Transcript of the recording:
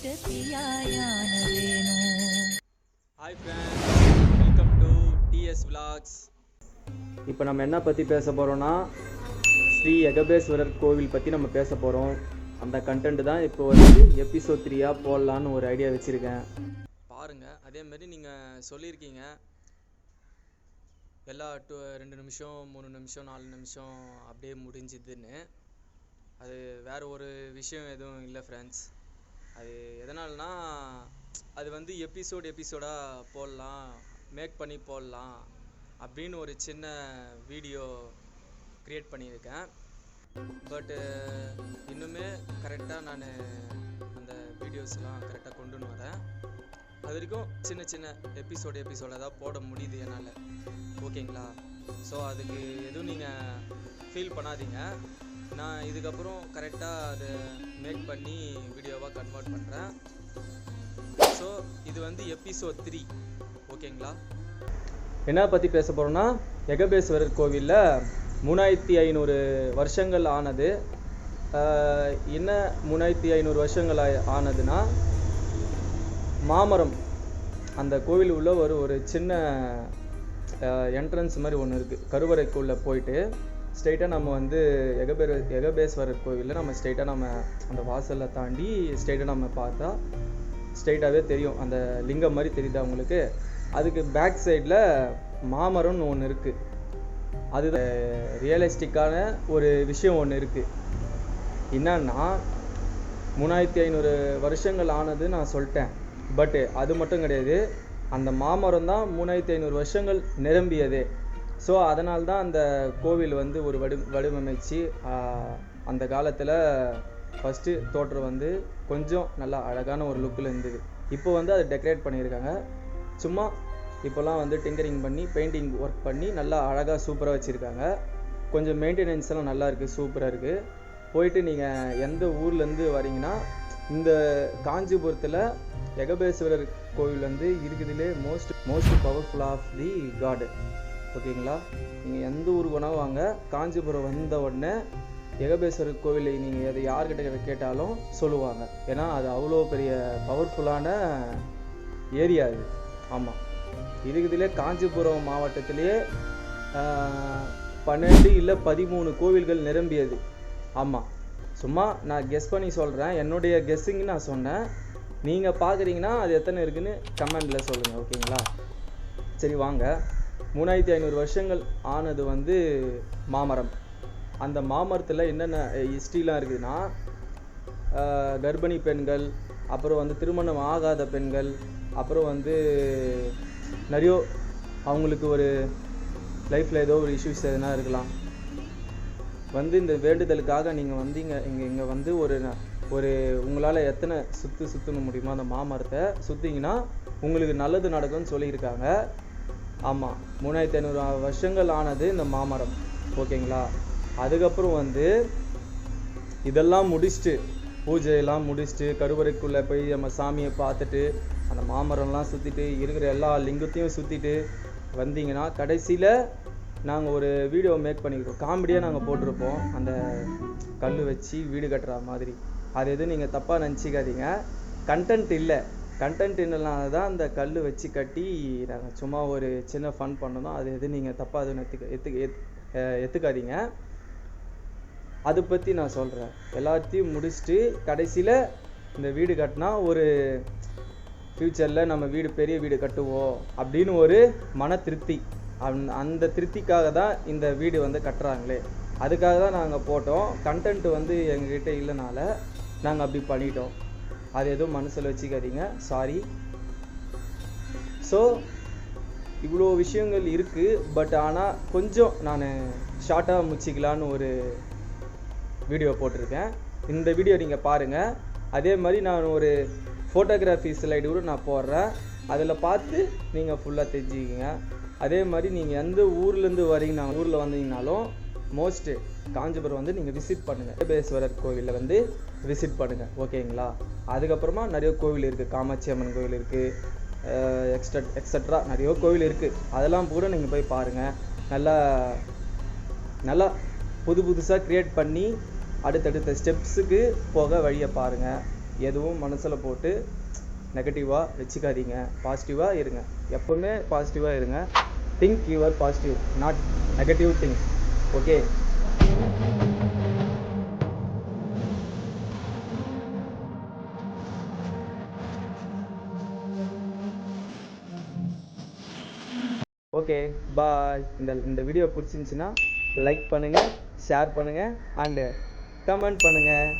Hi friends welcome to TS vlogs இப்போ நம்ம என்ன பற்றி பேச போகிறோன்னா ஸ்ரீ எகபேஸ்வரர் கோவில் பற்றி நம்ம பேச போகிறோம் அந்த கண்டென்ட் தான் இப்போ வந்து எபிசோட் த்ரீயாக போடலான்னு ஒரு ஐடியா வச்சுருக்கேன். பாருங்கள் அதேமாரி நீங்கள் சொல்லியிருக்கீங்க. எல்லா டூ ரெண்டு நிமிஷம் மூணு நிமிஷம் நாலு நிமிஷம் அப்படியே முடிஞ்சுதுன்னு. அது வேறு ஒரு விஷயம் எதுவும் இல்லை ஃப்ரெண்ட்ஸ் அது எதனாலனா அது வந்து எபிசோட் எபிசோடாக போடலாம் மேக் பண்ணி போடலாம் அப்படின்னு ஒரு சின்ன வீடியோ க்ரியேட் பண்ணியிருக்கேன். பட்டு இன்னுமே கரெக்டாக நான் அந்த வீடியோஸ்லாம் கரெக்டாக கொண்டுன்னு வரேன். அது வரைக்கும் சின்ன சின்ன எபிசோடு எபிசோடாக தான் போட முடியுது என்னால். ஓகேங்களா ஸோ அதுக்கு எதுவும் நீங்கள் ஃபீல் பண்ணாதீங்க. நான் இதுக்கப்புறம் கரெக்டாக அதை மேக் பண்ணி வீடியோவாக கன்வெர்ட் பண்ணுறேன் ஸோ இது வந்து எபிசோட் த்ரீ ஓகேங்களா என்ன பற்றி பேச போகிறோன்னா எகபேஸ்வரர் கோவிலில் மூணாயிரத்தி ஐநூறு வருஷங்கள் ஆனது என்ன மூணாயிரத்தி ஐநூறு வருஷங்கள் ஆனதுன்னா மாமரம். அந்த கோவில் உள்ள ஒரு ஒரு சின்ன என்ட்ரன்ஸ் மாதிரி ஒன்று இருக்குது கருவறைக்குள்ளே போயிட்டு ஸ்ட்ரைட்டாக நம்ம வந்து எகபேர எகபேஸ்வரர் கோவிலில் நம்ம ஸ்ட்ரைட்டாக நம்ம அந்த வாசலை தாண்டி ஸ்ட்ரைட்டாக நம்ம பார்த்தா ஸ்ட்ரைட்டாகவே தெரியும். அந்த லிங்கம் மாதிரி தெரியுதா உங்களுக்கு? அதுக்கு பேக் சைடில் மாமரம்னு ஒன்று இருக்குது அது ரியலிஸ்டிக்கான ஒரு விஷயம் ஒன்று இருக்குது என்னன்னா மூணாயிரத்தி ஐநூறு வருஷங்கள் ஆனது நான் சொல்லிட்டேன். பட்டு அது மட்டும் கிடையாது. அந்த மாமரம் தான் மூணாயிரத்தி ஐநூறு வருஷங்கள் நிரம்பியதே. ஸோ அதனால் தான் அந்த கோவில் வந்து ஒரு வடி வடிவமைச்சு அந்த காலத்தில் ஃபஸ்ட்டு தோற்றம் வந்து கொஞ்சம் நல்லா அழகான ஒரு லுக்கில் இருந்தது. இப்போ வந்து அதை டெக்கரேட் பண்ணியிருக்காங்க. சும்மா இப்போல்லாம் வந்து டிங்கரிங் பண்ணி பெயிண்டிங் ஒர்க் பண்ணி நல்லா அழகாக சூப்பராக வச்சுருக்காங்க. கொஞ்சம் மெயின்டெனன்ஸ் எல்லாம் நல்லா இருக்குது சூப்பராக இருக்குது போயிட்டு நீங்கள் எந்த ஊர்லேருந்து வரீங்கன்னா இந்த காஞ்சிபுரத்தில் எகபேஸ்வரர் கோவில் வந்து இருக்குதுலே most most powerful of the god ஓகேங்களா? நீங்கள் எந்த ஊருக்கு வேணாலும் வாங்க. காஞ்சிபுரம் வந்த உடனே எகபேஸ்வரர் கோவிலை நீங்கள் அதை யார்கிட்ட கேட்டாலும் சொல்லுவாங்க. ஏன்னா அது அவ்வளோ பெரிய பவர்ஃபுல்லான ஏரியா இது. ஆமாம் இருக்குதுலே காஞ்சிபுரம் மாவட்டத்திலேயே பன்னெண்டு இல்லை பதிமூணு கோவில்கள் நிரம்பியது. ஆமாம் சும்மா நான் கெஸ் பண்ணி சொல்கிறேன் என்னுடைய கெஸ்ஸிங் நான் சொன்னேன். நீங்கள் பார்க்குறீங்கன்னா அது எத்தனை இருக்குன்னு கமெண்டில் சொல்லுங்கள் ஓகேங்களா? சரி வாங்க. மூணாயிரத்தி ஐநூறு வருஷங்கள் ஆனது வந்து மாமரம். அந்த மாமரத்தில் என்னென்ன ஹிஸ்ட்ரிலாம் இருக்குதுன்னா கர்ப்பிணி பெண்கள் அப்புறம் வந்து திருமணம் ஆகாத பெண்கள் அப்புறம் வந்து நிறைய அவங்களுக்கு ஒரு லைஃப்பில் ஏதோ ஒரு இஷ்யூஸ் எதுனா இருக்கலாம். வந்து இந்த வேண்டுதலுக்காக நீங்கள் வந்து இங்கே இங்கே இங்கே வந்து ஒரு ஒரு உங்களால் எத்தனை சுற்று சுற்றணும் முடியுமோ அந்த மாமரத்தை சுற்றிங்கன்னா உங்களுக்கு நல்லது நடக்கும்னு சொல்லியிருக்காங்க. ஆமாம் மூணாயிரத்தி ஐநூறு வருஷங்கள் ஆனது இந்த மாமரம். ஓகேங்களா? அதுக்கப்புறம் வந்து இதெல்லாம் முடிச்சுட்டு பூஜையெல்லாம் முடிச்சுட்டு கருவறைக்குள்ளே போய் நம்ம சாமியை பார்த்துட்டு அந்த மாமரம்லாம் சுற்றிட்டு இருக்கிற எல்லா லிங்கத்தையும் சுற்றிட்டு வந்தீங்கன்னா கடைசியில் நாங்கள் ஒரு வீடியோ மேக் பண்ணிக்கிறோம். காமெடியாக நாங்கள் போட்டிருப்போம். அந்த கல் வச்சு வீடு கட்டுற மாதிரி. அது எதுவும் நீங்கள் தப்பாக நினச்சிக்காதீங்க. கண்டென்ட் இல்லை. கண்டென்ட் இல்லைனால தான் அந்த கல் வச்சு கட்டி நாங்கள் சும்மா ஒரு சின்ன ஃபன் பண்ணணும் அது எது நீங்கள் தப்பாக எதுவும் எடுத்துக்க எத்துக்க எத்- எத்துக்காதீங்க. அதை பற்றி நான் சொல்கிறேன் எல்லாத்தையும் முடிச்சுட்டு கடைசியில் இந்த வீடு கட்டினா ஒரு ஃப்யூச்சரில் நம்ம வீடு பெரிய வீடு கட்டுவோம் அப்படின்னு ஒரு மன திருப்தி. அந் அந்த திருப்திக்காக தான் இந்த வீடு வந்து கட்டுறாங்களே. அதுக்காக தான் நாங்கள் போட்டோம். கண்டென்ட் வந்து எங்ககிட்ட இல்லைனால நாங்கள் அப்படி பண்ணிட்டோம். அது எதுவும் மனசில் வச்சுக்காதீங்க. சாரி ஸோ இவ்வளோ விஷயங்கள் இருக்குது பட் ஆனால் கொஞ்சம் நான் ஷார்ட்டாக முடிச்சிக்கலான்னு ஒரு வீடியோ போட்டிருக்கேன். இந்த வீடியோ நீங்கள் பாருங்கள் அதே மாதிரி நான் ஒரு ஃபோட்டோகிராஃபி ஸ்லைடு கூட நான் போடுறேன். அதில் பார்த்து நீங்கள் ஃபுல்லாக தெரிஞ்சுக்கிங்க. அதே மாதிரி நீங்கள் எந்த ஊர்லேருந்து வரீங்கன்னா ஊரில் வந்தீங்கனாலும் மோஸ்ட்டு காஞ்சிபுரம் வந்து நீங்கள் விசிட் பண்ணுங்கள் ஏகபேஸ்வரர் கோவிலில் வந்து விசிட் பண்ணுங்கள் ஓகேங்களா அதுக்கப்புறமா நிறைய கோவில் இருக்குது காமாட்சி அம்மன் கோவில் இருக்குது எக்ஸ்ட்ரா எக்ஸட்ரா நிறைய கோவில் இருக்குது அதெல்லாம் கூட நீங்கள் போய் பாருங்கள் நல்லா நல்லா புது புதுசாக க்ரியேட் பண்ணி அடுத்தடுத்த ஸ்டெப்ஸுக்கு போக வழியை பாருங்கள் எதுவும் மனசில் போட்டு நெகட்டிவாக வச்சுக்காதீங்க. பாசிட்டிவாக இருங்க. எப்போவுமே பாசிட்டிவாக இருங்க. Think your positive not negative think okay okay bye இந்த இந்த வீடியோ பிடிச்சிருந்துச்சின்னா லைக் பண்ணுங்கள் ஷேர் பண்ணுங்கள் அண்டு கமெண்ட் பண்ணுங்கள்